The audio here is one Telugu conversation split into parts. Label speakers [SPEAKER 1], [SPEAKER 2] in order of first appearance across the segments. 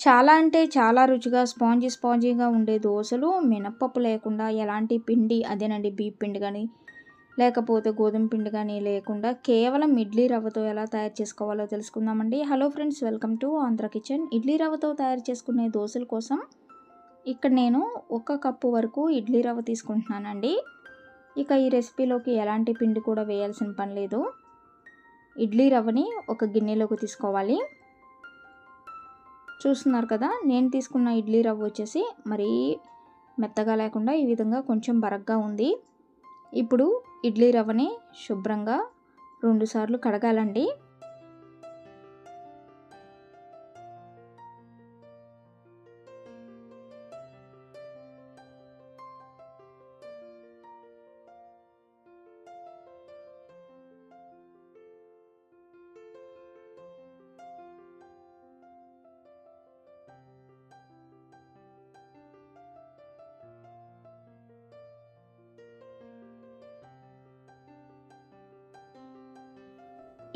[SPEAKER 1] చాలా అంటే చాలా రుచిగా స్పాంజీ స్పాంజీగా ఉండే దోశలు మినప్పప్పు లేకుండా ఎలాంటి పిండి అదేనండి బీప్ పిండి కానీ లేకపోతే గోధుమ పిండి కానీ లేకుండా కేవలం ఇడ్లీ రవ్వతో ఎలా తయారు చేసుకోవాలో తెలుసుకుందామండి. Hello friends welcome to Andhra kitchen. Idli రవ్వతో తయారు చేసుకునే దోశల కోసం ఇక్కడ నేను ఒక కప్పు వరకు ఇడ్లీ రవ్వ తీసుకుంటున్నానండి. ఇక ఈ రెసిపీలోకి ఎలాంటి పిండి కూడా వేయాల్సిన పని లేదు. ఇడ్లీ రవ్వని ఒక గిన్నెలోకి తీసుకోవాలి. చూస్తున్నారు కదా నేను తీసుకున్న ఇడ్లీ రవ్వ వచ్చేసి మరీ మెత్తగా లేకుండా ఈ విధంగా కొంచెం బరగ్గా ఉంది. ఇప్పుడు ఇడ్లీ రవ్వని శుభ్రంగా రెండుసార్లు కడగాలండి.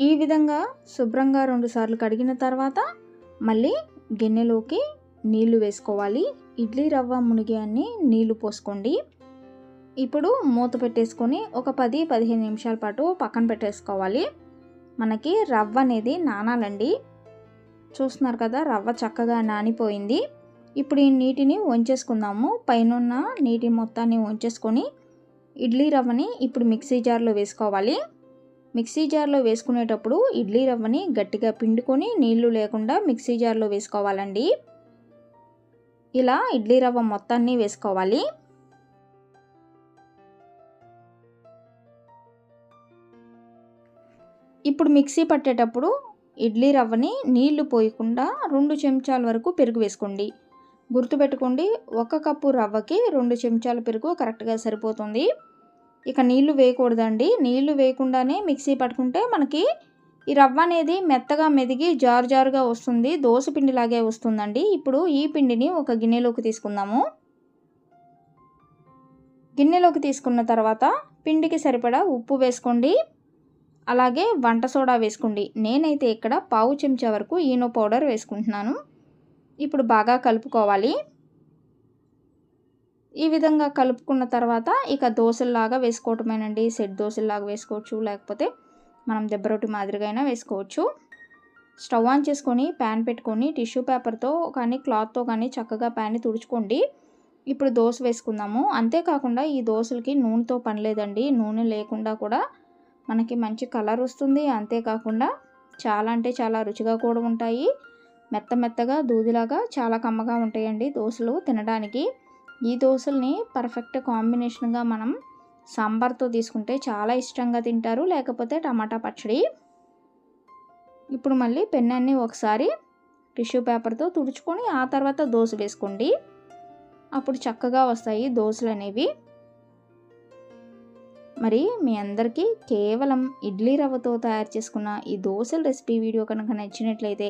[SPEAKER 1] ఈ విధంగా శుభ్రంగా రెండుసార్లు కడిగిన తర్వాత మళ్ళీ గిన్నెలోకి నీళ్ళు వేసుకోవాలి. ఇడ్లీ రవ్వ మునిగే అన్ని నీళ్ళు పోసుకోండి. ఇప్పుడు మూత పెట్టేసుకొని ఒక పది పదిహేను నిమిషాల పాటు పక్కన పెట్టేసుకోవాలి. మనకి రవ్వ అనేది నానాలండి. చూస్తున్నారు కదా రవ్వ చక్కగా నానిపోయింది. ఇప్పుడు ఈ నీటిని వంచేసుకుందాము. పైన నీటి మొత్తాన్ని వంచేసుకొని ఇడ్లీ రవ్వని ఇప్పుడు మిక్సీ జార్లో వేసుకోవాలి. మిక్సీ జార్లో వేసుకునేటప్పుడు ఇడ్లీ రవ్వని గట్టిగా పిండుకొని నీళ్ళు లేకుండా మిక్సీ జార్లో వేసుకోవాలండి. ఇలా ఇడ్లీ రవ్వ మొత్తాన్ని వేసుకోవాలి. ఇప్పుడు మిక్సీ పట్టేటప్పుడు ఇడ్లీ రవ్వని నీళ్ళు పోయకుండా రెండు చెంచాల వరకు పెరుగు వేసుకోండి. గుర్తుపెట్టుకోండి ఒక కప్పు రవ్వకి రెండు చెంచాల పెరుగు కరెక్ట్గా సరిపోతుంది. ఇక నీళ్ళు వేయకూడదండి. నీళ్ళు వేయకుండానే మిక్సీ పట్టుకుంటే మనకి ఈ రవ్వ అనేది మెత్తగా మెదిగి జారు జారుగా వస్తుంది. దోశ పిండిలాగే వస్తుందండి. ఇప్పుడు ఈ పిండిని ఒక గిన్నెలోకి తీసుకుందాము. గిన్నెలోకి తీసుకున్న తర్వాత పిండికి సరిపడా ఉప్పు వేసుకోండి. అలాగే వంట సోడా వేసుకోండి. నేనైతే ఇక్కడ పావు చెంచా వరకు ఈనో పౌడర్ వేసుకుంటున్నాను. ఇప్పుడు బాగా కలుపుకోవాలి. ఈ విధంగా కలుపుకున్న తర్వాత ఇక దోశల్లాగా వేసుకోవటమేనండి. సెట్ దోశల్లాగా వేసుకోవచ్చు లేకపోతే మనం దెబ్బ రొట్టి మాదిరిగా అయినా వేసుకోవచ్చు. స్టవ్ ఆన్ చేసుకొని ప్యాన్ పెట్టుకొని టిష్యూ పేపర్తో కానీ క్లాత్తో కానీ చక్కగా ప్యాన్ని తుడుచుకోండి. ఇప్పుడు దోశ వేసుకుందాము. అంతేకాకుండా ఈ దోశలకి నూనెతో పని లేదండి. నూనె లేకుండా కూడా మనకి మంచి కలర్ వస్తుంది. అంతేకాకుండా చాలా అంటే చాలా రుచిగా కూడా ఉంటాయి. మెత్త మెత్తగా దూదిలాగా చాలా కమ్మగా ఉంటాయండి దోశలు తినడానికి. ఈ దోశల్ని పర్ఫెక్ట్ కాంబినేషన్గా మనం సాంబార్తో తీసుకుంటే చాలా ఇష్టంగా తింటారు. లేకపోతే టమాటా పచ్చడి. ఇప్పుడు మళ్ళీ పెన్నాన్ని ఒకసారి టిష్యూ పేపర్తో తుడుచుకొని ఆ తర్వాత దోశ వేసుకోండి. అప్పుడు చక్కగా వస్తాయి దోశలు అనేవి. మరి మీ అందరికీ కేవలం ఇడ్లీ రవ్వతో తయారు చేసుకున్న ఈ దోశల రెసిపీ వీడియో కనుక నచ్చినట్లయితే